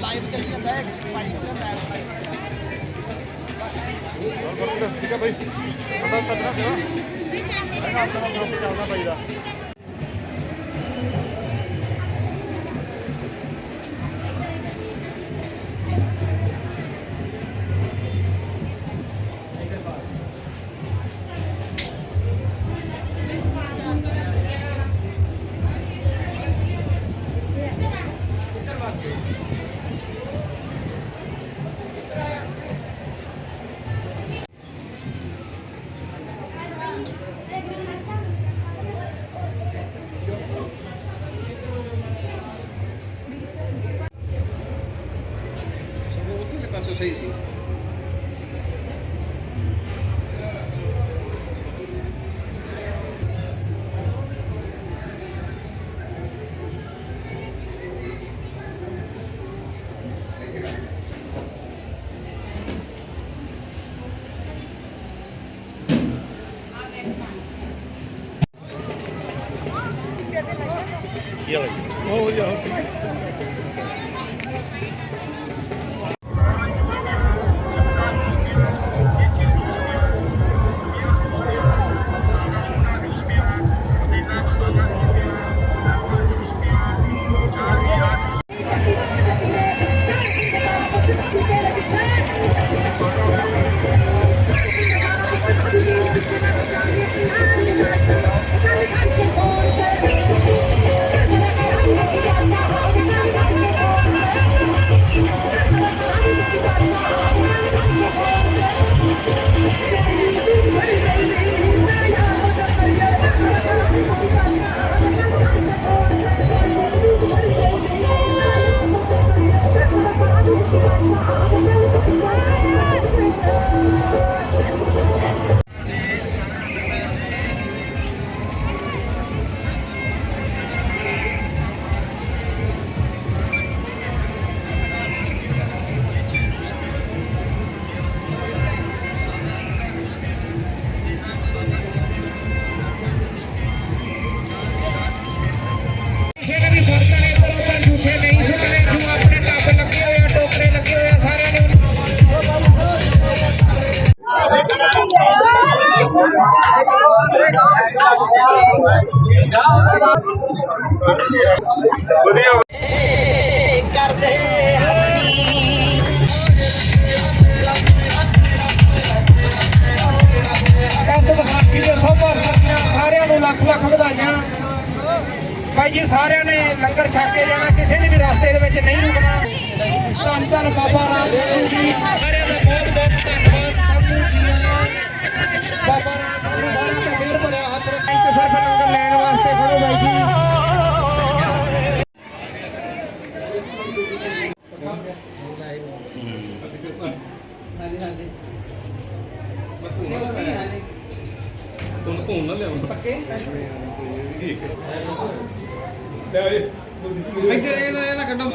Live ਚੱਲੀ ਜਾਂਦਾ ਹੈ ਪਾਈਪ ਦਾ ਮੈਪ ਲਾਈਵ ਠੀਕ ਹੈ ਭਾਈ। ਸਾਡਾ ਪੱਤਰਾ ਸੇਵਾ ਵੀ ਚੈਨਲ ਤੇ ਆਪਣਾ ਕੰਮ ਕਰਨਾ ਭਾਈ ਦਾ। ਭਾਈ ਜੀ ਸਾਰਿਆਂ ਨੇ ਲੰਗਰ ਛਕ ਕੇ ਜਾਣਾ ਕਿਸੇ ਨੇ ਵੀ ਰਸਤੇ ਦੇ ਵਿੱਚ ਨਹੀਂ ਰੁਕਣਾ। ਧੰਨ ਧੰਨ ਬਾਬਾ ਰਾਮਦੇਵ ਜੀ। ਸਾਰਿਆਂ ਦਾ ਬਹੁਤ ਬਹੁਤ ਧੰਨਵਾਦ। ਸਭ ਨੂੰ ਜੀ। ਬਾਬਾ ਰਾਮਦੇਵ ਨੂੰ ਸਾਰਿਆਂ ਦਾ ਮਿਹਰ ਭਰਿਆ ਹੱਥ ਰੱਖਾਂ ਤੇ ਸਿਰਫ ਲੰਗਰ ਲੈਣ ਵਾਸਤੇ ਖੜੋ ਬਾਈ ਜੀ। ਇੱਧਰ ਇਹਦਾ ਇਹਦਾ ਕੱਢੋ। ਅਹ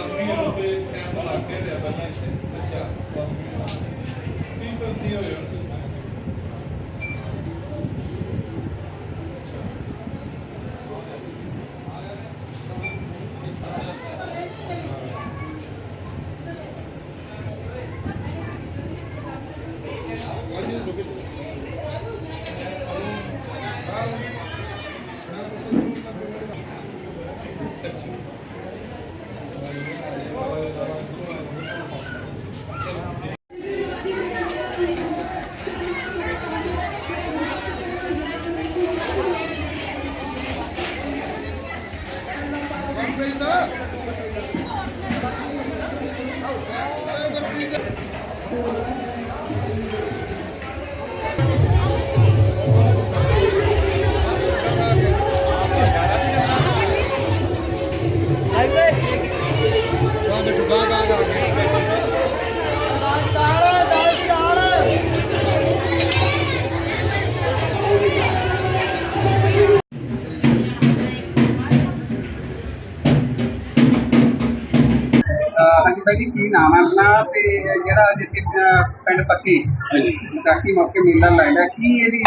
ਤੇ ਜਿਹੜਾ ਅੱਜ ਇੱਥੇ ਪਿੰਡ ਪੱਕੀ ਵਿਸਾਖੀ ਮੌਕੇ ਮੇਲਾ ਲੱਗਦਾ ਕੀ ਇਹਦੀ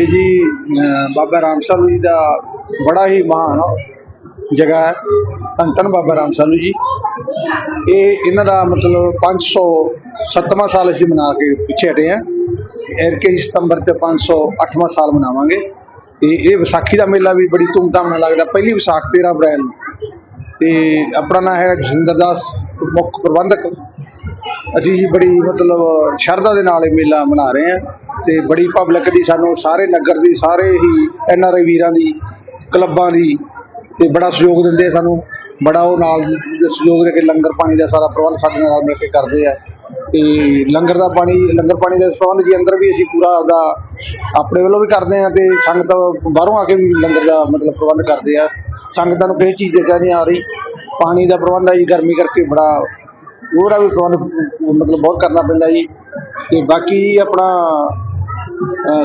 ਇਹ ਜੀ ਬਾਬਾ ਰਾਮ ਸਾਹਿਬ ਜੀ ਦਾ ਬੜਾ ਹੀ ਮਹਾਨ ਜਗ੍ਹਾ ਹੈ ਧੰਨ ਧੰਨ ਬਾਬਾ ਰਾਮ ਸਾਲੂ ਜੀ। ਇਹ ਇਹਨਾਂ ਦਾ ਮਤਲਬ 507ਵਾਂ ਸਾਲ ਅਸੀਂ ਮਨਾ ਕੇ ਪਿੱਛੇ ਹਟੇ ਆ ਐਰਕੇ ਸਤੰਬਰ ਤੇ 508ਵਾਂ ਸਾਲ ਮਨਾਵਾਂਗੇ। ਤੇ ਇਹ ਵਿਸਾਖੀ ਦਾ ਮੇਲਾ ਵੀ ਬੜੀ ਧੂਮਧਾਮ ਨਾਲ ਲੱਗਦਾ। ਪਹਿਲੀ ਵਿਸਾਖ 13 ਅਪ੍ਰੈਲ ਨੂੰ। ਤੇ ਆਪਣਾ ਨਾਮ ਹੈ ਜਸਿੰਦਰ ਦਾਸ, ਮੁੱਖ ਪ੍ਰਬੰਧਕ। ਅਸੀਂ ਜੀ ਬੜੀ ਮਤਲਬ ਸ਼ਰਧਾ ਦੇ ਨਾਲ ਇਹ ਮੇਲਾ ਮਨਾ ਰਹੇ ਹਾਂ ਤੇ ਬੜੀ ਪਬਲਿਕ ਦੀ ਸਾਨੂੰ, ਸਾਰੇ ਨਗਰ ਦੀ, ਸਾਰੇ ਹੀ ਐਨ ਆਰ ਆਈ ਵੀਰਾਂ ਦੀ, ਕਲੱਬਾਂ ਦੀ ਤੇ ਬੜਾ ਸਹਿਯੋਗ ਦਿੰਦੇ ਸਾਨੂੰ। ਬੜਾ ਉਹ ਨਾਲ ਸਹਿਯੋਗ ਦੇ ਕੇ ਲੰਗਰ ਪਾਣੀ ਦਾ ਸਾਰਾ ਪ੍ਰਬੰਧ ਸਾਡੇ ਨਾਲ ਮਿਲ ਕੇ ਕਰਦੇ ਆ। ਤੇ ਲੰਗਰ ਦਾ ਪਾਣੀ, ਲੰਗਰ ਪਾਣੀ ਦਾ ਪ੍ਰਬੰਧ ਜੀ ਅੰਦਰ ਵੀ ਅਸੀਂ ਪੂਰਾ ਆਪਦਾ ਆਪਣੇ ਵੱਲੋਂ ਵੀ ਕਰਦੇ ਆ ਤੇ ਸੰਗਤ ਬਾਹਰੋਂ ਆ ਕੇ ਵੀ ਲੰਗਰ ਦਾ ਮਤਲਬ ਪ੍ਰਬੰਧ ਕਰਦੇ ਆ। ਸੰਗਤਾਂ ਨੂੰ ਕਿਸੇ ਚੀਜ਼ ਦੀ ਨਹੀਂ ਆ ਰਹੀ। ਪਾਣੀ ਦਾ ਪ੍ਰਬੰਧ ਆ ਜੀ ਗਰਮੀ ਕਰਕੇ ਬੜਾ ਉਹਦਾ ਵੀ ਪ੍ਰਬੰਧ ਮਤਲਬ ਬਹੁਤ ਕਰਨਾ ਪੈਂਦਾ ਜੀ। ਤੇ ਬਾਕੀ ਆਪਣਾ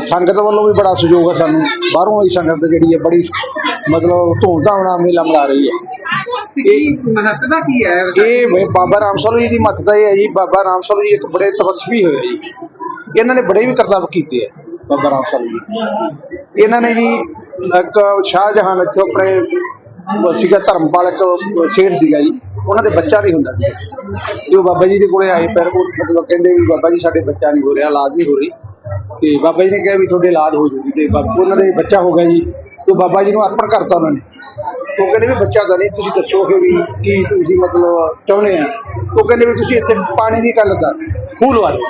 ਸੰਗਤ ਵੱਲੋਂ ਵੀ ਬੜਾ ਸਹਿਯੋਗ ਹੈ ਸਾਨੂੰ। ਬਾਹਰੋਂ ਆਈ ਸੰਗਤ ਜਿਹੜੀ ਹੈ ਬੜੀ ਮਤਲਬ ਧੂਮਧਾਮ ਨਾਲ ਮੇਲਾ ਮਨਾ ਰਹੀ ਹੈ ਕੀ ਮਹੱਤਤਾ ਕੀ ਹੈ? ਇਹ ਬਾਬਾ ਰਾਮ ਸਰੂ ਜੀ ਦੀ ਮਹੱਤਤਾ ਇਹ ਹੈ ਜੀ। ਬਾਬਾ ਰਾਮ ਸਰੂ ਜੀ ਇੱਕ ਬੜੇ ਤਪਸਵੀ ਹੋਏ ਜੀ। ਇਹਨਾਂ ਨੇ ਬੜੇ ਵੀ ਕਰਤੱਵ ਕੀਤੇ ਆ ਬਾਬਾ ਰਾਮ ਸਾਹਿਬ ਜੀ। ਇਹਨਾਂ ਨੇ ਜੀ ਇੱਕ ਸ਼ਾਹਜਹਾਨ ਇੱਥੇ ਆਪਣੇ ਸੀਗਾ ਧਰਮਪਾਲ ਇੱਕ ਸੇਠ ਸੀਗਾ ਜੀ। ਉਹਨਾਂ ਦੇ ਬੱਚਾ ਨਹੀਂ ਹੁੰਦਾ ਸੀ ਜੋ ਬਾਬਾ ਜੀ ਦੇ ਕੋਲੇ ਆਏ ਪਰ ਉਹ ਮਤਲਬ ਕਹਿੰਦੇ ਵੀ ਬਾਬਾ ਜੀ ਸਾਡੇ ਬੱਚਾ ਨਹੀਂ ਹੋ ਰਿਹਾ, ਇਲਾਜ ਨਹੀਂ ਹੋ ਰਹੀ। ਤੇ ਬਾਬਾ ਜੀ ਨੇ ਕਿਹਾ ਵੀ ਤੁਹਾਡੇ ਇਲਾਜ ਹੋ ਜੂਗੀ ਤੇ ਬਾਬਾ ਉਹਨਾਂ ਦੇ ਬੱਚਾ ਹੋ ਗਿਆ ਜੀ। ਤੇ ਬਾਬਾ ਜੀ ਨੂੰ ਅਰਪਣ ਕਰਤਾ ਉਹਨਾਂ ਨੇ। ਉਹ ਕਹਿੰਦੇ ਵੀ ਬੱਚਾ ਤਾਂ ਨਹੀਂ, ਤੁਸੀਂ ਦੱਸੋ ਕਿ ਵੀ ਕੀ ਤੁਸੀਂ ਮਤਲਬ ਚਾਹੁੰਦੇ ਆ। ਉਹ ਕਹਿੰਦੇ ਵੀ ਤੁਸੀਂ ਇੱਥੇ ਪਾਣੀ ਦੀ ਗੱਲ ਦਾ ਖੂਹ ਲਵਾ ਦਿਓ।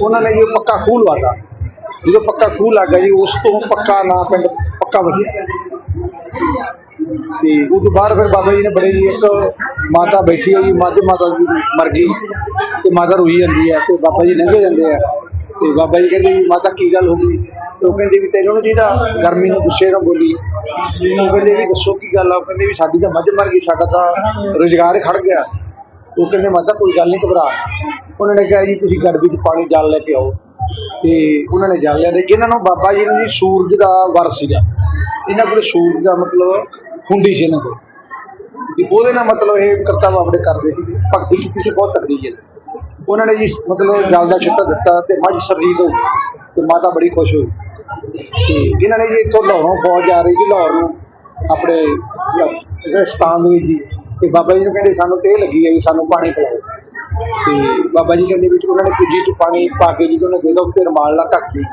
ਉਹਨਾਂ ਨੇ ਜੀ ਉਹ ਪੱਕਾ ਖੂਹ ਲਵਾਤਾ। ਜਦੋਂ ਪੱਕਾ ਖੂਹ ਲੱਗ ਜੀ, ਉਸ ਤੋਂ ਪੱਕਾ ਨਾ ਪਿੰਡ ਪੱਕਾ ਵਧੀਆ। ਤੇ ਉਹ ਤੋਂ ਬਾਅਦ ਫਿਰ ਬਾਬਾ ਜੀ ਨੇ ਬੜੇ ਜੀ ਇੱਕ ਮਾਤਾ ਬੈਠੀ ਹੈ ਜੀ, ਮੱਝ ਮਾਤਾ ਜੀ ਦੀ ਮਰ ਗਈ ਤੇ ਮਾਤਾ ਰੋਈ ਜਾਂਦੀ ਹੈ ਤੇ ਬਾਬਾ ਜੀ ਲੰਘੇ ਜਾਂਦੇ ਆ। ਤੇ ਬਾਬਾ ਜੀ ਕਹਿੰਦੇ ਵੀ ਮਾਤਾ ਕੀ ਗੱਲ ਹੋ ਗਈ? ਉਹ ਕਹਿੰਦੇ ਵੀ ਤੈਨੂੰ ਨਹੀਂ ਜਿਹਦਾ ਗਰਮੀ ਨੂੰ ਗੁੱਸੇ ਨਾਲ ਬੋਲੀ। ਉਹ ਕਹਿੰਦੇ ਵੀ ਦੱਸੋ ਕੀ ਗੱਲ ਆ? ਉਹ ਕਹਿੰਦੇ ਵੀ ਸਾਡੀ ਤਾਂ ਮੱਝ ਮਰ ਗਈ, ਸਾਡਾ ਤਾਂ ਰੁਜ਼ਗਾਰ ਖੜ ਗਿਆ। ਉਹ ਕਹਿੰਦੇ ਮਾਤਾ ਕੋਈ ਗੱਲ ਨਹੀਂ ਘਬਰਾ। ਉਹਨਾਂ ਨੇ ਕਿਹਾ ਜੀ, ਤੁਸੀਂ ਗੜਬੀ 'ਚ ਪਾਣੀ ਜਲ ਲੈ ਕੇ ਆਓ। ਤੇ ਉਹਨਾਂ ਨੇ ਜਲ ਲਿਆ ਤੇ ਇਹਨਾਂ ਨੂੰ ਬਾਬਾ ਜੀ ਨੂੰ ਜੀ ਸੂਰਜ ਦਾ ਵਰ ਸੀਗਾ। ਇਹਨਾਂ ਕੋਲ ਸੂਰਜ ਦਾ ਮਤਲਬ ਹੁੰਦੀ ਸੀ ਇਹਨਾਂ ਕੋਲ। ਤੇ ਉਹਦੇ ਨਾਲ ਮਤਲਬ ਇਹ ਕਰਤਾ ਆਪਣੇ ਕਰਦੇ ਸੀ ਭਗਤੀ ਕੀਤੀ ਸੀ, ਬਹੁਤ ਤਕੜੀ ਜੀ ਉਹਨਾਂ ਨੇ ਜੀ ਮਤਲਬ ਜਲ ਦਾ ਛਿੱਟਾ ਦਿੱਤਾ ਤੇ ਮੱਝ ਸਰਜੀਤ ਹੋ ਗਈ ਤੇ ਮਾਤਾ ਬੜੀ ਖੁਸ਼ ਹੋਈ। ਤੇ ਇਹਨਾਂ ਨੇ ਜੀ ਇੱਥੋਂ ਲਾਹੌਰੋਂ ਫੌਜ ਜਾ ਰਹੀ ਸੀ, ਲਾਹੌਰ ਨੂੰ ਆਪਣੇ ਜਿਹੜੇ ਸਥਾਨ ਦੇ ਵਿੱਚ ਜੀ। ਤੇ ਬਾਬਾ ਜੀ ਨੂੰ ਕਹਿੰਦੇ ਸਾਨੂੰ ਤੇ ਇਹ ਲੱਗੀ ਹੈ ਵੀ ਸਾਨੂੰ ਪਾਣੀ ਪਿਲਾਓ। ਤੇ ਬਾਬਾ ਜੀ ਕਹਿੰਦੇ ਵੀ ਉਹਨਾਂ ਨੇ ਕੁਜੀ ਚ ਪਾਣੀ ਪਾ ਕੇ ਜੀ ਤੇ ਉਹਨੇ ਦੇ ਦੋ ਤੇ ਰਮਾਲ ਨਾਲ ਢੱਕ ਦਿੱਤੀ।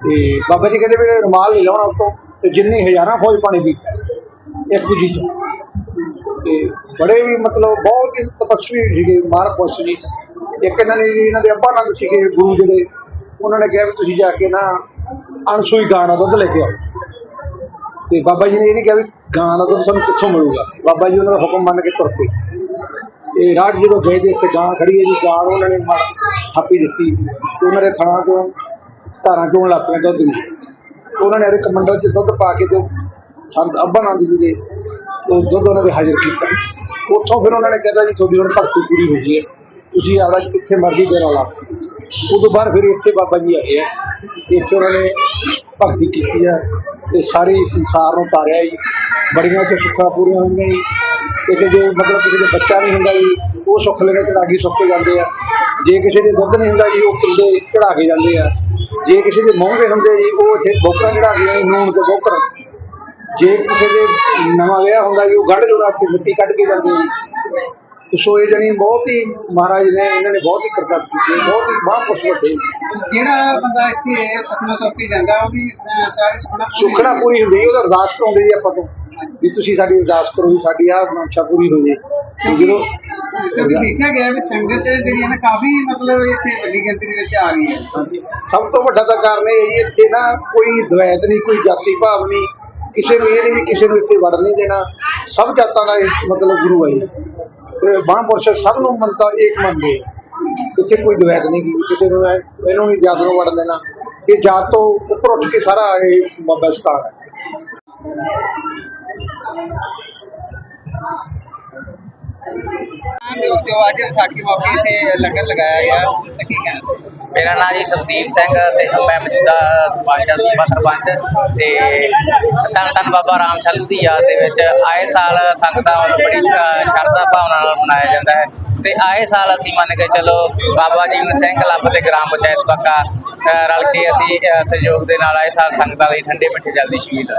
ਤੇ ਬਾਬਾ ਜੀ ਕਹਿੰਦੇ ਵੀ ਰਮਾਲ ਨਹੀਂ ਲਾਉਣਾ ਉਤੋਂ, ਤੇ ਜਿੰਨੀ ਹਜ਼ਾਰਾਂ ਫੌਜ ਪਾਣੀ ਪੀਤਾ ਇੱਕ ਕੁਜੀ ਚ। ਤੇ ਬੜੇ ਵੀ ਮਤਲਬ ਬਹੁਤ ਹੀ ਤਪਸਵੀ ਸੀਗੇ, ਮਾਰ ਮਹਾਂਪੁਰਸ਼ ਨਹੀਂ। ਇੱਕ ਇਹਨਾਂ ਨੇ ਇਹਨਾਂ ਦੇ ਅੱਬਾ ਨੰਦ ਸੀਗੇ, ਗੁਰੂ ਜੀ ਦੇ। ਉਹਨਾਂ ਨੇ ਕਿਹਾ ਵੀ ਤੁਸੀਂ ਜਾ ਕੇ ਨਾ ਅਣਸੂਈ ਗਾਂ ਦਾ ਦੁੱਧ ਲੈ ਕੇ ਆਓ। ਤੇ ਬਾਬਾ ਜੀ ਨੇ ਇਹ ਨਹੀਂ ਕਿਹਾ ਵੀ ਗਾਂ ਦਾ ਦੁੱਧ ਸਾਨੂੰ ਕਿੱਥੋਂ ਮਿਲੂਗਾ? ਬਾਬਾ ਜੀ ਉਹਨਾਂ ਦਾ ਹੁਕਮ ਮੰਨ ਕੇ ਤੁਰ ਪਏ। ਤੇ ਰਾਜ ਜਦੋਂ ਗਏ ਤੇ ਇੱਥੇ ਗਾਂ ਖੜੀ ਹੈ ਜੀ, ਗਾਂ ਨੂੰ ਉਹਨਾਂ ਨੇ ਮਾਰ ਥਾਪੀ ਦਿੱਤੀ। ਤੇ ਉਹਨਾਂ ਦੇ ਥਣਾ ਤੋਂ ਧਾਰਾਂ ਚੋਂ ਲੱਗ ਪਿਆ ਦੁੱਧ ਨੂੰ। ਉਹਨਾਂ ਨੇ ਇਹਦੇ ਕਮੰਡਲ 'ਚ ਦੁੱਧ ਪਾ ਕੇ ਤੇ ਸੰਤ ਅੱਬਾ ਨੰਦ ਜੀ ਦੇ ਉਹ ਦੁੱਧ ਉਹਨਾਂ ਦੇ ਹਾਜ਼ਰ ਕੀਤਾ। ਉੱਥੋਂ ਫਿਰ ਉਹਨਾਂ ਨੇ ਕਹਿੰਦਾ ਜੀ, ਤੁਹਾਡੀ ਹੁਣ ਭਗਤੀ ਪੂਰੀ ਹੋ ਗਈ ਹੈ। ਤੁਸੀਂ ਆਪਦਾ ਕਿੱਥੇ ਮਰਜ਼ੀ ਦੇਣਾ ਲਾ ਉਦੋਂ ਬਾਅਦ ਫਿਰ ਇੱਥੇ ਬਾਬਾ ਜੀ ਆਏ ਆ। ਇੱਥੇ ਉਹਨਾਂ ਨੇ ਭਗਤੀ ਕੀਤੀ ਆ ਤੇ ਸਾਰੇ ਸੰਸਾਰ ਨੂੰ ਤਾਰਿਆ ਜੀ। ਬੜੀਆਂ ਇੱਥੇ ਸੁੱਖਾਂ ਪੂਰੀਆਂ ਹੁੰਦੀਆਂ ਜੀ। ਇੱਥੇ ਜੇ ਮਤਲਬ ਕਿਸੇ ਦੇ ਬੱਚਾ ਨਹੀਂ ਹੁੰਦਾ ਜੀ ਉਹ ਸੁੱਖ ਲੈ ਕੇ ਚੜਾਗੀ ਸੁੱਕ ਕੇ ਜਾਂਦੇ ਆ। ਜੇ ਕਿਸੇ ਦੇ ਦੁੱਧ ਨਹੀਂ ਹੁੰਦਾ ਜੀ ਉਹ ਕਿੰਦੇ ਚੜਾ ਕੇ ਜਾਂਦੇ ਆ। ਜੇ ਕਿਸੇ ਦੇ ਮੋਹਰੇ ਹੁੰਦੇ ਜੀ ਉਹ ਇੱਥੇ ਬੋਕਰਾਂ ਚੜਾ ਕੇ ਜਾਂਦੇ, ਨੂਣ ਤੇ ਬੋਕਰ ਜੇ ਕਿਸੇ ਦੇ ਨਵਾਂ ਵਿਆਹ ਹੁੰਦਾ ਜੀ ਉਹ ਗੜ ਜੋੜਾ ਇੱਥੇ ਮਿੱਟੀ ਕੱਢ ਕੇ ਜਾਂਦੇ ਜੀ। ਸੋ ਇਹ ਜਣੀ ਬਹੁਤ ਹੀ ਮਹਾਰਾਜ ਨੇ ਇਹਨਾਂ ਨੇ ਬਹੁਤ ਹੀ ਕਰਤੱਵ ਕੀਤੇ ਬਹੁਤ ਹੀ ਮਹਾਂਪੁਰਸ਼ ਵੱਡੇ। ਜਿਹੜਾ ਬੰਦਾ ਇੱਥੇ ਸੁਖਨਾ ਸੌਖੀ ਜਾਂਦਾ ਉਹਦੀ ਅਹ, ਸਾਰੀ ਸੁਖਨਾ ਸੁਖਣਾ ਪੂਰੀ ਹੁੰਦੀ ਹੈ ਉਹਦਾ ਅਰਦਾਸ ਕਰਾਉਂਦੇ ਜੀ ਆਪਾਂ ਤੋਂ। ਵੀ ਤੁਸੀਂ ਸਾਡੀ ਅਰਦਾਸ ਕਰੋ ਵੀ ਸਾਡੀ ਆਹ ਮਨਸ਼ਾ ਪੂਰੀ ਹੋ ਜੇ। ਤੇ ਜਦੋਂ ਕਿਉਂਕਿ ਦੇਖਿਆ ਗਿਆ ਵੀ ਸੰਗਤ ਜਿਹੜੀ ਹੈ ਨਾ ਕਾਫੀ ਮਤਲਬ ਇੱਥੇ ਵੱਡੀ ਗਿਣਤੀ ਦੇ ਵਿੱਚ ਆ ਰਹੀ ਹੈ। ਸਭ ਤੋਂ ਵੱਡਾ ਤਾਂ ਕਾਰਨ ਇਹ ਹੈ ਇੱਥੇ ਨਾ ਕੋਈ ਦਵੈਤ ਨਹੀਂ ਕੋਈ ਜਾਤੀ ਭਾਵ ਨਹੀਂ। ਕਿਸੇ ਨੂੰ ਇਹ ਨਹੀਂ ਵੀ ਕਿਸੇ ਨੂੰ ਇੱਥੇ ਵੜ ਨਹੀਂ ਦੇਣਾ। ਸਭ ਜਾਤਾਂ ਦਾ ਮਤਲਬ ਗੁਰੂ ਹੈ ਮਹਾਂਪੁਰਸ਼ ਸਭ ਨੂੰ ਮੰਨਤਾ ਏਕ ਮੰਨਦੇ ਆ। ਇੱਥੇ ਕੋਈ ਦਵੈਤ ਨਹੀਂ ਗੀ, ਕਿਸੇ ਨੂੰ ਇਹ- ਇਹਨੂੰ ਨਹੀਂ ਜਾਤ ਨੂੰ ਵੜ ਦੇਣਾ ਇਹ ਜਾਤ ਤੋਂ ਉੱਪਰ ਉੱਠ ਕੇ ਸਾਰਾ ਇਹ ਬਾਬਾ ਸਥਾਨ ਹੈ ਜੋ ਜੋ ਅੱਜ ਵਿਸਾਖੀ ਮੌਕੇ ਤੇ ਲੰਗਰ ਲਗਾਇਆ ਗਿਆ। ਤਾਂ ਕੀ ਮੇਰਾ ਨਾਮ ਜੀ ਸੁਖਦੀਪ ਸਿੰਘ ਤੇ ਮੈਂ ਮੌਜੂਦਾ ਸਰਪੰਚ ਹਾਂ ਸੂਬਾ ਸਰਪੰਚ ਤੇ ਧੰਨ ਧੰਨ ਬਾਬਾ ਰਾਮ ਸ਼ਾਲੂ ਦੀ ਯਾਦ ਦੇ ਵਿੱਚ ਆਏ ਸਾਲ ਸੰਗਤਾਂ ਵੱਲੋਂ ਬੜੀ ਸ਼- ਸ਼ਰਧਾ ਭਾਵਨਾ ਨਾਲ ਮਨਾਇਆ ਜਾਂਦਾ ਹੈ ਤੇ ਆਏ ਸਾਲ ਅਸੀਂ ਮੰਨ ਕੇ ਚਲੋ ਬਾਬਾ ਜੀਵਨ ਸਿੰਘ ਕਲੱਬ ਤੇ ਗ੍ਰਾਮ ਪੰਚਾਇਤ ਪੱਕਾ ਅ, ਰਲ ਕੇ ਅਸੀਂ ਅ, ਸਹਿਯੋਗ ਦੇ ਨਾਲ ਆਏ ਸਾਲ ਸੰਗਤਾਂ ਲਈ ਠੰਡੇ ਮਿੱਠੇ ਜਲ ਦੀ ਛਬੀਲ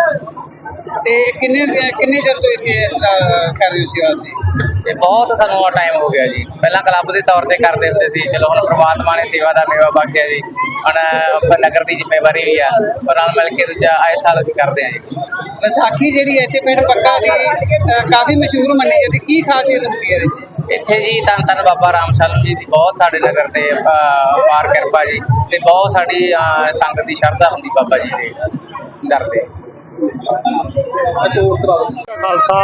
ਤੇ ਕਿੰਨੇ ਕਿੰਨੇ ਚਿਰ ਤੋਂ ਇੱਥੇ ਅਹ, ਕਰ ਰਹੇ ਹੋ ਸੇਵਾ ਸੀ ਤੇ ਬਹੁਤ ਸਾਨੂੰ ਟਾਈਮ ਹੋ ਗਿਆ ਜੀ। ਪਹਿਲਾਂ ਕਲੱਬ ਦੇ ਤੌਰ ਤੇ ਕਰਦੇ ਹੁੰਦੇ ਸੀ ਚਲੋ ਹੁਣ ਪ੍ਰਮਾਤਮਾ ਨੇ ਸੇਵਾ ਦਾ ਮੇਵਾ ਬਖਸ਼ਿਆ ਜੀ। ਹੁਣ ਆਪਾਂ ਨਗਰ ਦੀ ਜ਼ਿੰਮੇਵਾਰੀ ਵੀ ਆ ਪਰ ਨਾਲ ਮਿਲ ਕੇ ਦੂਜਾ ਆਏ ਸਾਲ ਅਸੀਂ ਕਰਦੇ ਆ ਜੀ। ਵਿਸਾਖੀ ਜਿਹੜੀ ਇੱਥੇ ਪਿੰਡ ਪੱਕਾ ਦੀ ਕਾਫੀ ਮਸ਼ਹੂਰ ਮੰਨੀ ਜਾਂਦੀ। ਕੀ ਖਾਸੀਅਤ ਹੁੰਦੀ ਹੈ ਇਹਦੇ ਇੱਥੇ ਜੀ ਧੰਨ ਧੰਨ ਬਾਬਾ ਰਾਮ ਸ਼ਾਲੂ ਜੀ ਦੀ ਬਹੁਤ ਸਾਡੇ ਨਗਰ ਤੇ ਅਪਾਰ ਕਿਰਪਾ ਜੀ। ਤੇ ਬਹੁਤ ਸਾਡੀ ਸੰਗਤ ਦੀ ਸ਼ਰਧਾ ਹੁੰਦੀ ਬਾਬਾ ਜੀ ਦੇ ਦਰ ਤੇ। ਖਾਲਸਾ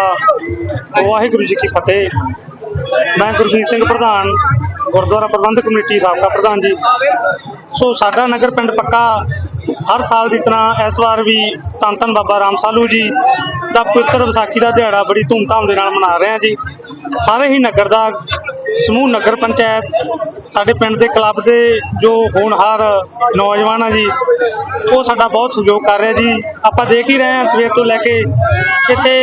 ਵਾਹਿਗੁਰੂ ਜੀ ਕੀ ਫਤਿਹ। ਮੈਂ ਗੁਰਮੀਤ ਸਿੰਘ ਪ੍ਰਧਾਨ, ਗੁਰਦੁਆਰਾ ਪ੍ਰਬੰਧਕ ਕਮੇਟੀ ਸਾਬਕਾ ਪ੍ਰਧਾਨ ਜੀ। ਸੋ ਸਾਡਾ ਨਗਰ ਪਿੰਡ ਪੱਕਾ ਹਰ ਸਾਲ ਦੀ ਤਰ੍ਹਾਂ ਇਸ ਵਾਰ ਵੀ ਧੰਨ ਧੰਨ ਬਾਬਾ ਰਾਮ ਸਾਲੂ ਜੀ ਦਾ ਪਵਿੱਤਰ ਵਿਸਾਖੀ ਦਾ ਦਿਹਾੜਾ ਬੜੀ ਧੂਮਧਾਮ ਦੇ ਨਾਲ ਮਨਾ ਰਹੇ ਹਾਂ ਜੀ। ਸਾਰੇ ਹੀ ਨਗਰ ਦਾ, ਸਮੂਹ ਨਗਰ ਪੰਚਾਇਤ ਸਾਡੇ ਪਿੰਡ ਦੇ ਕਲੱਬ ਦੇ ਜੋ ਹੋਣਹਾਰ ਨੌਜਵਾਨ ਆ ਜੀ, ਉਹ ਸਾਡਾ ਬਹੁਤ ਸਹਿਯੋਗ ਕਰ ਰਿਹਾ ਜੀ। ਆਪਾਂ ਦੇਖ ਹੀ ਰਹੇ ਹਾਂ ਸਵੇਰ ਤੋਂ ਲੈ ਕੇ ਇੱਥੇ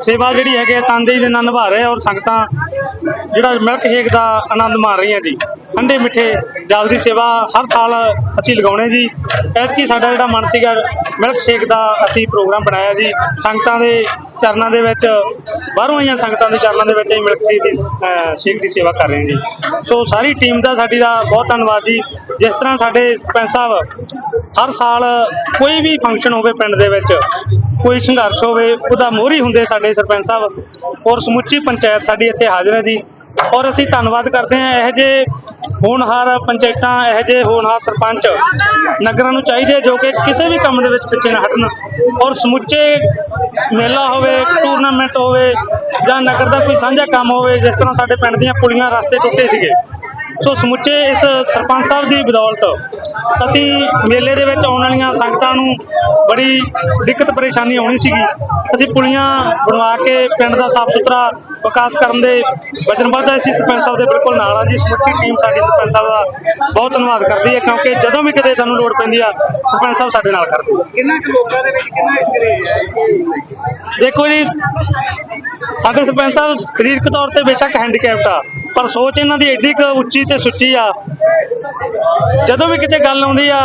ਸੇਵਾ ਜਿਹੜੀ ਹੈਗੀ ਆ ਤਨਦੇਹੀ ਦੇ ਨਾਲ ਨਿਭਾ ਰਹੇ ਔਰ ਸੰਗਤਾਂ ਜਿਹੜਾ ਮਿਲਕ ਸ਼ੇਕ ਦਾ ਆਨੰਦ ਮਾਣ ਰਹੀਆਂ ਜੀ। ਠੰਡੇ ਮਿੱਠੇ ਜਲ ਦੀ ਸੇਵਾ ਹਰ ਸਾਲ ਅਸੀਂ ਲਗਾਉਣੇ ਜੀ। ਐਤਕੀ ਸਾਡਾ ਜਿਹੜਾ ਮਨ ਸੀਗਾ ਮਿਲਕ ਸ਼ੇਕ ਦਾ ਅਸੀਂ ਪ੍ਰੋਗਰਾਮ ਬਣਾਇਆ ਜੀ। ਸੰਗਤਾਂ ਦੇ ਚਰਨਾਂ ਦੇ ਵਿੱਚ, ਬਾਹਰੋਂ ਆਈਆਂ ਸੰਗਤਾਂ ਦੇ ਚਰਨਾਂ ਦੇ ਵਿੱਚ ਅਸੀਂ ਮਿਲਕ ਸ਼ੇਕ ਦੀ ਸ਼ੇਕ ਦੀ ਸੇਵਾ ਕਰ ਰਹੇ ਹਾਂ ਜੀ। ਸੋ ਸਾਰੀ ਟੀਮ ਦਾ ਸਾਡੀ ਦਾ ਬਹੁਤ ਧੰਨਵਾਦ ਜੀ। ਜਿਸ ਤਰ੍ਹਾਂ ਸਾਡੇ ਸਰਪੰਚ ਸਾਹਿਬ, ਹਰ ਸਾਲ ਕੋਈ ਵੀ ਫੰਕਸ਼ਨ ਹੋਵੇ ਪਿੰਡ ਦੇ ਵਿੱਚ, ਕੋਈ ਸੰਘਰਸ਼ ਹੋਵੇ, ਉਹਦਾ ਮੋਹਰੀ ਹੁੰਦੇ ਸਾਡੇ ਸਰਪੰਚ ਸਾਹਿਬ। ਔਰ ਸਮੁੱਚੀ ਪੰਚਾਇਤ ਸਾਡੀ ਇੱਥੇ ਹਾਜ਼ਰ ਹੈ ਜੀ। ਔਰ ਅਸੀਂ ਧੰਨਵਾਦ ਕਰਦੇ ਹਾਂ। ਇਹੋ ਜਿਹੇ ਹੋਣਹਾਰ ਪੰਚਾਇਤਾਂ ਇਹੋ ਜਿਹੇ ਹੋਣਹਾਰ ਸਰਪੰਚ ਨਗਰਾਂ ਨੂੰ ਚਾਹੀਦੇ ਜੋ ਕਿ ਕਿਸੇ ਵੀ ਕੰਮ ਦੇ ਵਿੱਚ ਪਿੱਛੇ ਨਾ ਹਟਣ ਔਰ ਸਮੁੱਚੇ ਮੇਲਾ ਹੋਵੇ ਟੂਰਨਾਮੈਂਟ ਹੋਵੇ ਜਾਂ ਨਗਰ ਦਾ ਕੋਈ ਸਾਂਝਾ ਕੰਮ ਹੋਵੇ, ਜਿਸ ਤਰ੍ਹਾਂ ਸਾਡੇ ਪਿੰਡ ਦੀਆਂ ਪੁਲੀਆਂ ਰਸਤੇ ਟੁੱਟੇ ਸੀਗੇ। ਸੋ ਸਮੁੱਚੇ ਇਸ ਸਰਪੰਚ ਸਾਹਿਬ ਦੀ ਬਦੌਲਤ ਅਸੀਂ ਮੇਲੇ ਦੇ ਵਿੱਚ ਆਉਣ ਵਾਲੀਆਂ ਸੰਗਤਾਂ ਨੂੰ ਬੜੀ ਦਿੱਕਤ ਪਰੇਸ਼ਾਨੀ ਆਉਣੀ ਸੀਗੀ। ਅਸੀਂ ਪੁਲੀਆਂ ਬਣਵਾ ਕੇ ਪਿੰਡ ਦਾ ਸਾਫ਼ ਸੁਥਰਾ ਵਿਕਾਸ ਕਰਨ ਦੇ ਵਚਨਬੱਧ ਅਸੀਂ ਸਰਪੰਚ ਸਾਹਿਬ ਦੇ ਬਿਲਕੁਲ ਨਾਲ ਆ ਜੀ। ਸਮੁੱਚੀ ਟੀਮ ਸਾਡੀ ਸਰਪੰਚ ਸਾਹਿਬ ਦਾ ਬਹੁਤ ਧੰਨਵਾਦ ਕਰਦੀ ਹੈ ਕਿਉਂਕਿ ਜਦੋਂ ਵੀ ਕਿਤੇ ਸਾਨੂੰ ਲੋੜ ਪੈਂਦੀ ਆ ਸਰਪੰਚ ਸਾਹਿਬ ਸਾਡੇ ਨਾਲ ਕਰਦੇ ਆ। ਕਿੰਨਾ ਕੁ ਲੋਕਾਂ ਦੇ ਵਿੱਚ ਕਿੰਨਾ ਕਰੇਜ ਹੈ ਦੇਖੋ ਜੀ ਸਾਡੇ ਸਰਪੰਚ ਸਾਹਿਬ ਸਰੀਰਕ ਤੌਰ ਤੇ ਬੇਸ਼ੱਕ ਹੈਂਡੀਕੈਪਟ ਆ। ਪਰ ਸੋਚ ਇਹਨਾਂ ਦੀ ਐਡੀ ਕੁ ਉੱਚੀ ਤੇ ਸੁੱਚੀ ਆ। ਜਦੋਂ ਵੀ ਕਿਤੇ ਗੱਲ ਆਉਂਦੀ ਆ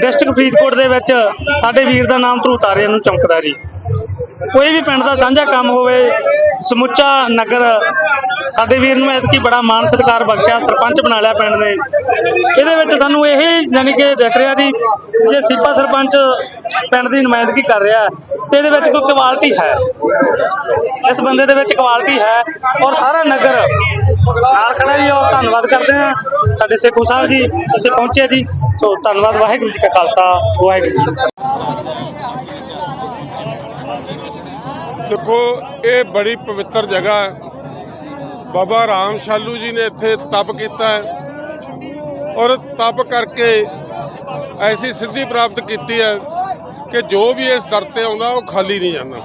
ਡਿਸਟ੍ਰਿਕਟ ਫਰੀਦਕੋਟ ਦੇ ਵਿੱਚ, ਸਾਡੇ ਵੀਰ ਦਾ ਨਾਮ ਧਰੂ ਤਾਰਿਆਂ ਨੂੰ ਚਮਕਦਾ ਜੀ। ਕੋਈ ਵੀ ਪਿੰਡ ਦਾ ਸਾਂਝਾ ਕੰਮ ਹੋਵੇ, ਸਮੁੱਚਾ ਨਗਰ, ਸਾਡੇ ਵੀਰ ਨੂੰ ਐਤਕੀ ਬੜਾ ਮਾਣ ਸਤਿਕਾਰ ਬਖਸ਼ਿਆ, ਸਰਪੰਚ ਬਣਾ ਲਿਆ ਪਿੰਡ ਨੇ। ਇਹਦੇ ਵਿੱਚ ਸਾਨੂੰ ਇਹ ਯਾਨੀ ਕਿ ਦਿਖ ਰਿਹਾ ਜੀ, ਜੇ ਸੀਪਾ ਸਰਪੰਚ ਪਿੰਡ ਦੀ ਨੁਮਾਇੰਦਗੀ ਕਰ ਰਿਹਾ ਤੇ ਇਹਦੇ ਵਿੱਚ ਕੋਈ ਕੁਆਲਿਟੀ ਹੈ। ਇਸ ਬੰਦੇ ਦੇ ਵਿੱਚ ਕੁਆਲਿਟੀ ਹੈ ਔਰ ਸਾਰਾ ਨਗਰ ਨਾਲ ਖੜਾ ਜੀ ਔਰ ਧੰਨਵਾਦ ਕਰਦੇ ਹਾਂ ਸਾਡੇ ਸੇਖੂ ਸਾਹਿਬ ਜੀ ਇੱਥੇ ਪਹੁੰਚੇ ਜੀ। ਸੋ ਧੰਨਵਾਦ, ਵਾਹਿਗੁਰੂ ਜੀ ਕਾ ਖਾਲਸਾ, ਵਾਹਿਗੁਰੂ ਜੀ ਦੇਖੋ, ਇਹ ਬੜੀ ਪਵਿੱਤਰ ਜਗ੍ਹਾ ਹੈ। ਬਾਬਾ ਰਾਮ ਸ਼ਾਲੂ ਜੀ ਨੇ ਇੱਥੇ ਤਪ ਕੀਤਾ ਹੈ ਔਰ ਤਪ ਕਰਕੇ ਐਸੀ ਸਿੱਧੀ ਪ੍ਰਾਪਤ ਕੀਤੀ ਹੈ। ਕਿ ਜੋ ਵੀ ਇਸ ਦਰ ਤੇ ਆਉਂਦਾ, ਉਹ ਖਾਲੀ ਨਹੀਂ ਜਾਂਦਾ।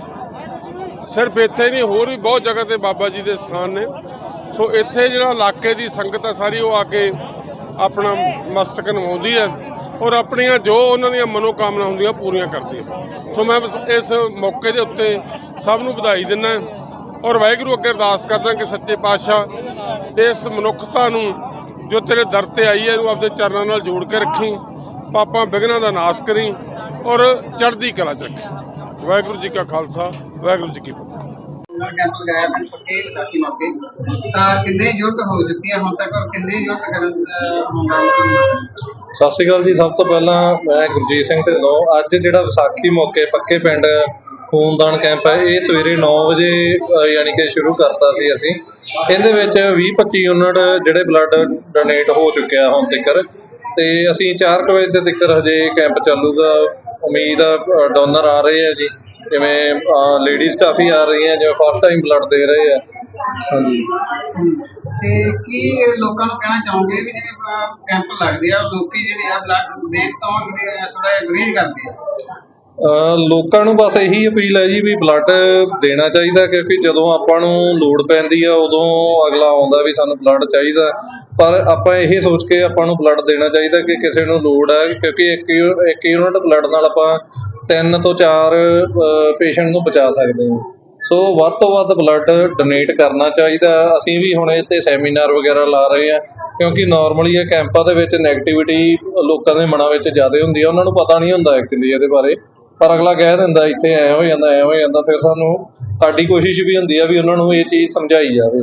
ਸਿਰਫ ਇੱਥੇ ਨਹੀਂ, ਹੋਰ ਵੀ ਬਹੁਤ ਜਗ੍ਹਾ ਤੇ ਬਾਬਾ ਜੀ ਦੇ ਸਥਾਨ ਨੇ। ਸੋ ਇੱਥੇ ਜਿਹੜਾ ਇਲਾਕੇ ਦੀ ਸੰਗਤ ਹੈ ਸਾਰੀ, ਉਹ ਆ ਕੇ ਆਪਣਾ ਮਸਤਕ ਨਵਾਉਂਦੀ ਹੈ ਔਰ ਆਪਣੀਆਂ ਜੋ ਉਹਨਾਂ ਦੀਆਂ ਮਨੋਕਾਮਨਾ ਹੁੰਦੀਆਂ ਪੂਰੀਆਂ ਕਰਦੀ ਹੈ। ਸੋ ਮੈਂ ਬਸ ਇਸ ਮੌਕੇ ਦੇ ਉੱਤੇ ਸਭ ਨੂੰ ਵਧਾਈ ਦਿੰਦਾ ਔਰ ਵਾਹਿਗੁਰੂ ਅੱਗੇ ਅਰਦਾਸ ਕਰਦਾ ਕਿ ਸੱਚੇ ਪਾਤਸ਼ਾਹ ਇਸ ਮਨੁੱਖਤਾ ਨੂੰ ਜੋ ਤੇਰੇ ਦਰ ਤੇ ਆਈ ਹੈ, ਇਹਨੂੰ ਆਪਣੇ ਚਰਨਾਂ ਨਾਲ ਜੋੜ ਕੇ ਰੱਖੀ, ਪਾਪਾਂ ਵਿਘਨਾਂ ਦਾ ਨਾਸ਼ ਕਰੀ ਔਰ ਚੜ੍ਹਦੀ ਕਲਾ ਚ ਰੱਖੀ ਵਾਹਿਗੁਰੂ ਜੀ ਕਾ ਖਾਲਸਾ, ਵਾਹਿਗੁਰੂ ਜੀ ਕੀ ਫਤਿਹ। ਕੈਂਪ ਲਗਾਇਆ ਪਿੰਡ ਪੱਕੇ ਵਿਸਾਖੀ ਮੌਕੇ ਤਾਂ ਕਿੰਨੇ ਯੂਨਿਟ ਹੋ ਚੁੱਕੇ ਹੁਣ ਤੱਕ ਔਰ ਕਿੰਨੇ ਯੂਨਿਟ ਕਰਨ ਸਤਿ ਸ਼੍ਰੀ ਅਕਾਲ ਜੀ, ਸਭ ਤੋਂ ਪਹਿਲਾਂ ਮੈਂ ਗੁਰਜੀਤ ਸਿੰਘ ਢਿੱਲੋਂ। ਅੱਜ ਜਿਹੜਾ ਵਿਸਾਖੀ ਮੌਕੇ ਪੱਕੇ ਪਿੰਡ ਖੂਨਦਾਨ ਕੈਂਪ ਹੈ, ਇਹ ਸਵੇਰੇ 9 ਵਜੇ ਯਾਨੀ ਕਿ ਸ਼ੁਰੂ ਕਰਤਾ ਸੀ ਅਸੀਂ। ਇਹਦੇ ਵਿੱਚ 20-25 ਯੂਨਿਟ ਜਿਹੜੇ ਬਲੱਡ ਡੋਨੇਟ ਹੋ ਚੁੱਕਿਆ ਹੁਣ ਤੱਕ ਤੇ ਅਸੀਂ 4 ਵਜੇ ਦੇ ਤੱਕ ਹਜੇ ਕੈਂਪ ਚੱਲੂਗਾ। ਉਮੀਦ ਡੋਨਰ ਆ ਰਹੇ ਆ ਜੀ। ਜਿਵੇਂ ਲੇਡੀਜ਼ ਕਾਫੀ ਆ ਰਹੀਆਂ, ਜਿਵੇਂ ਫਸਟ ਟਾਈਮ ਬਲੱਡ ਦੇ ਰਹੇ ਆ ਹਾਂਜੀ। ਤੇ ਕੀ ਲੋਕਾਂ ਨੂੰ ਕਹਿਣਾ ਚਾਹੋਗੇ ਵੀ ਜਿਹੜੇ ਕੈਂਪ ਲੱਗਦੇ ਆ, ਲੋਕੀ ਜਿਹੜੇ ਆ ਬਲੱਡ ਦੇਣ ਤੋਂ ਥੋੜਾ ਗਰੇਜ ਕਰਦੇ ਆ? ਲੋਕਾਂ ਨੂੰ ਬਸ ਇਹੀ ਅਪੀਲ ਹੈ ਜੀ ਵੀ ਬਲੱਡ ਦੇਣਾ ਚਾਹੀਦਾ ਕਿਉਂਕਿ ਜਦੋਂ ਆਪਾਂ ਨੂੰ ਲੋੜ ਪੈਂਦੀ ਆ, ਉਦੋਂ ਅਗਲਾ ਆਉਂਦਾ ਵੀ ਸਾਨੂੰ ਬਲੱਡ ਚਾਹੀਦਾ। ਪਰ ਆਪਾਂ ਇਹ ਸੋਚ ਕੇ ਆਪਾਂ ਨੂੰ ਬਲੱਡ ਦੇਣਾ ਚਾਹੀਦਾ ਕਿ ਕਿਸੇ ਨੂੰ ਲੋੜ ਹੈ, ਕਿਉਂਕਿ ਇੱਕ ਯੂ- ਇੱਕ ਯੂਨਿਟ ਬਲੱਡ ਨਾਲ ਆਪਾਂ ਤਿੰਨ ਤੋਂ ਚਾਰ ਪੇਸ਼ੈਂਟ ਨੂੰ ਬਚਾ ਸਕਦੇ ਹਾਂ। ਸੋ ਵੱਧ ਤੋਂ ਵੱਧ ਬਲੱਡ ਡੋਨੇਟ ਕਰਨਾ ਚਾਹੀਦਾ। ਅਸੀਂ ਵੀ ਹੁਣ ਇਹ ਤੇ ਸੈਮੀਨਾਰ ਵਗੈਰਾ ਲਾ ਰਹੇ ਆ ਕਿਉਂਕਿ ਨਾਰਮਲੀ ਇਹ ਕੈਂਪਾਂ ਦੇ ਵਿੱਚ 네ਗੇਟਿਵਿਟੀ ਲੋਕਾਂ ਦੇ ਮਨਾਂ ਵਿੱਚ ਜ਼ਿਆਦਾ ਹੁੰਦੀ ਆ। ਉਹਨਾਂ ਨੂੰ ਪਤਾ ਨਹੀਂ ਹੁੰਦਾ ਐਕਚੁਅਲੀ ਇਹਦੇ ਬਾਰੇ। ਪਰ ਅਗਲਾ ਕਹਿ ਦਿੰਦਾ, ਇੱਥੇ ਐ ਹੋ ਜਾਂਦਾ, ਐ ਹੋ ਜਾਂਦਾ। ਫਿਰ ਸਾਨੂੰ ਸਾਡੀ ਕੋਸ਼ਿਸ਼ ਵੀ ਹੁੰਦੀ ਆ ਵੀ ਉਹਨਾਂ ਨੂੰ ਇਹ ਚੀਜ਼ ਸਮਝਾਈ ਜਾਵੇ।